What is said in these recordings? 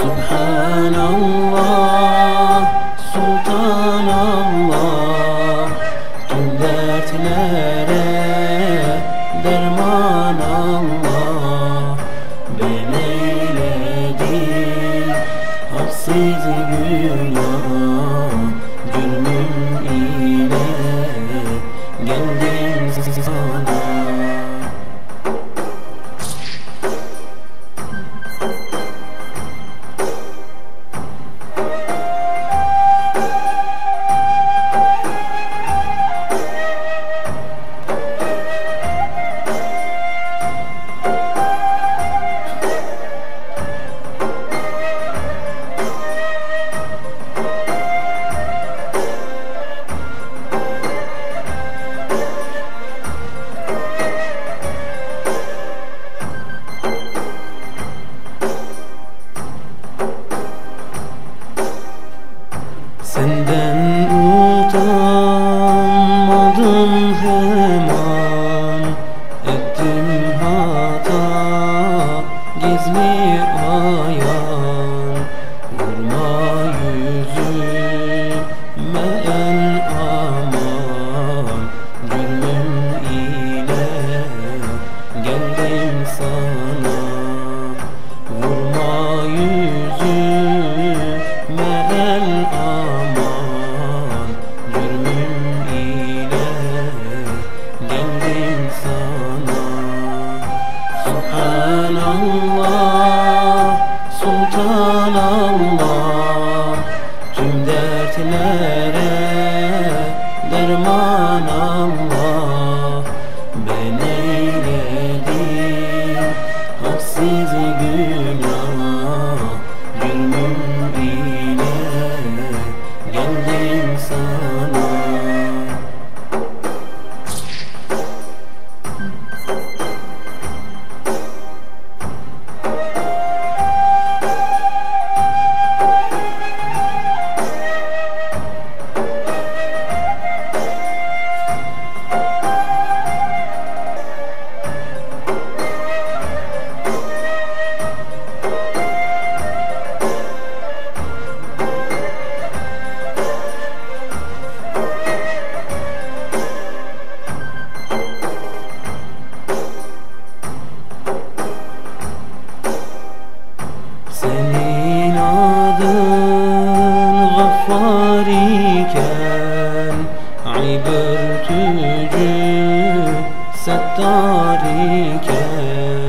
Subhanallah, Sultanallah. Tüm dertlere derman hemen ettim hata Gizli ayan vurma yüzü. Allah Settori chiedi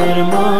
Good morning.